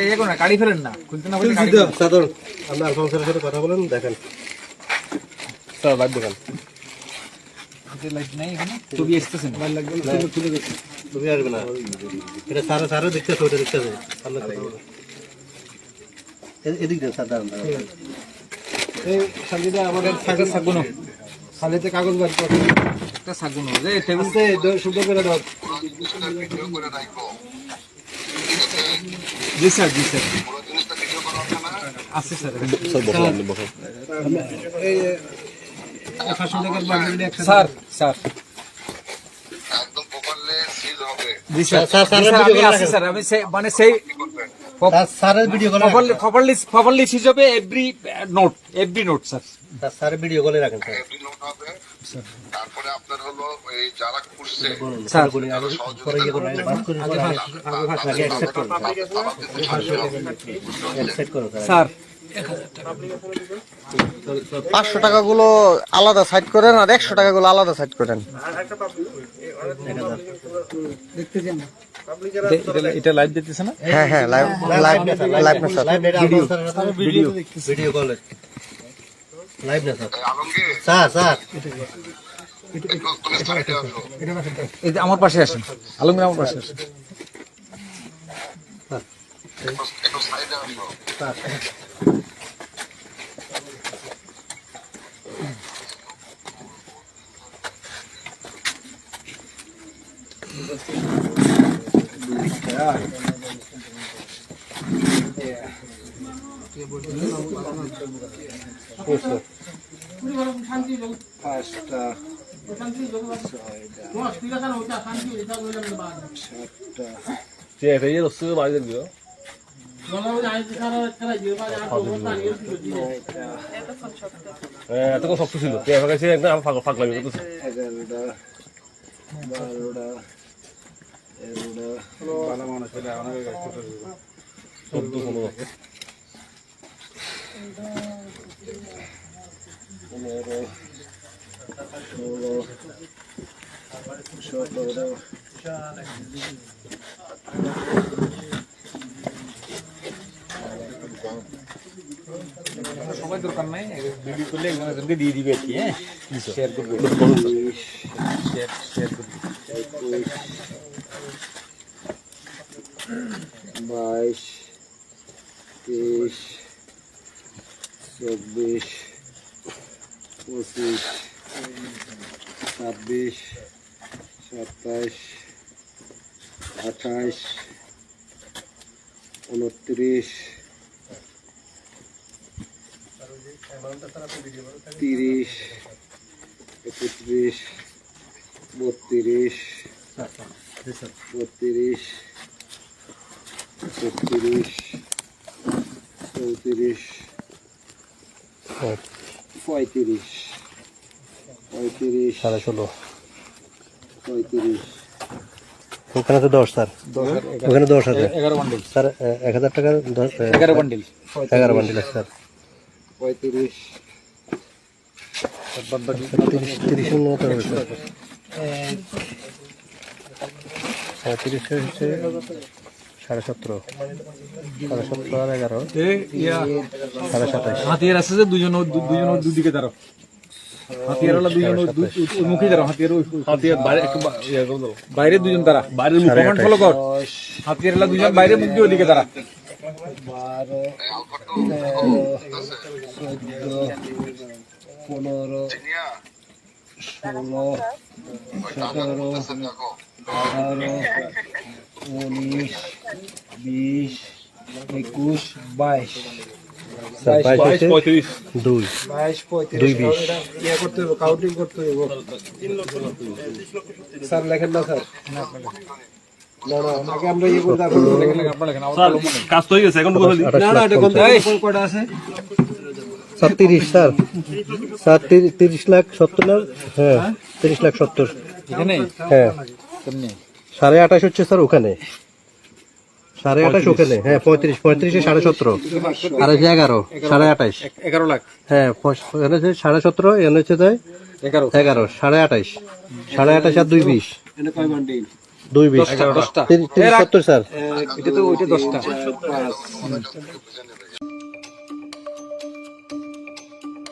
এটা করো না কাড়ি ফেলেন না। খুলতে না সাধারণ আপনি আলফান সাথে কথা বলেন দেখেন। স্যার লাইভ দেখান লাইট নাই এখানে ছবি আসতেছে না। তুমি আসবে না। এটা সারা সারা দেখতেছে ওটা দেখতেছে। এদিক। এই আমাদের কাগজ সাগুনো সালিতে কাগজ কর। একটা সাগুনো যে টেবিল শুদ্ধ করে দাও জি স্যার জি স্যার। আছে স্যার। Sir sir. একদম প্রপারলি সিল হবে। জি স্যার। স্যার, আমি করে স্যার। আমি সেই মানে সেই স্যারের ভিডিও কলে খবর লিস্ট খবর লিস্ট হিসেবে every note every note sir sir স্যারের ভিডিও কলে রাখেন স্যার এভরি নোট হবে। তারপরে আপনার হলো এই যারা করছে স্যার বলি, আগে পরে ইয়ে করে বাস করে আগে- আগে অ্যাকসেপ্ট করুন, স্যার। পাঁচশো টাকাগুলো আলাদা সাইড করেন আর একশো টাকাগুলো আলাদা সাইড করেন। এটা লাইভ দিতেছে না? হ্যাঁ হ্যাঁ লাইভ লাইভ লাইভ না স্যার Live net আলফান স্যারের সাথে ভিডিও ভিডিও কলে লাইভ না স্যার আলমগীর স্যার স্যার আমার পাশে আসেন। আলমগীর আমার পাশে আসেন একটু সাইডে আসো পাঁচটা এতক্ষণ শক্ত ছিল তুই আমার কাছে একদম ফাঁক ফাঁক লাগবে বুঝছিস? এগারোটা বারোটা তেরোটা ভালো মানুষ হলে অনেক চোদ্দ পনেরো পনেরো ষোলো সতেরো সবাই দরকার নাই ভিডিও করলে দিয়ে দিবে কি হ্যাঁ বাইশ, তেইশ, চব্বিশ, পঁচিশ, ছাব্বিশ, সাতাইশ, আঠাইশ, উনত্রিশ তিরিশ একত্রিশ বত্রিশ বত্রিশ ছত্রিশ চৌত্রিশ পঁয়ত্রিশ পঁয়ত্রিশ সাড়ে ষোলো। পঁয়ত্রিশ। ওখানে তো দশ স্যার। ওখানে দশ আছে। এগারো বান্ডিল স্যার এক হাজার টাকার দশ এগারো বান্ডিল এগারো বান্ডিল আছে স্যার। পঁয়ত্রিশ। তিরিশ তিরিশ উন্নত হবে স্যার তিরিশ হচ্ছে সাড়ে সতেরো। সাড়ে সতেরো আর এগারো। সাড়ে সাতাইশ হাতিয়ার আছে যে দুজন ও- দু- দুজন দুদিকে দাঁড়াও। হাতিয়ার হলো দুজন ও দু- ও- ওই মুখে দাঁড়াও হাতিয়ার ওই- ওই- হাতিয়ার বাইরে একটু বা- ইয়ে। বাইরে দুজন দাঁড়া। মুখ কমেন্ট ফলো কর। হাতিয়ার দুজন বাইরে মুখ দিয়ে ওদিকে দাঁড়া। বারো তেরো চোদ্দ পনেরো ষোলো সতেরো আঠারো উনিশ বিশ একুশ বাইশ। দুই। দুই বিশ। ইয়ে করতে হবে কাউন্টিং করতে হবে। স্যার লেখেন না স্যার। আমার স্যার কলম নেই। কাজ তো গেছে এখন বলে। দিই। আঠাশ না না লাখ সত্তর লাখ হ্যাঁ তিরিশ লাখ সত্তর। হ্যাঁ। সাড়ে আঠাশ হচ্ছে স্যার ওখানে। সাড়ে আঠাশ ওখানে হ্যাঁ পঁয়ত্রিশ পঁয়ত্রিশে সাড়ে সতেরো। আর হচ্ছে এগারো সাড়ে আঠাশ। এগারো লাখ। হ্যাঁ এখানে হচ্ছে সাড়ে সতেরো এখানে হচ্ছে তাই? এগারো। এগারো সাড়ে আঠাশ। সাড়ে আঠাশ আর দুই বিশ। দুই বিশ দশটা দশটা। তিন- সত্তর স্যার। এটা তো ওইটা দশটা।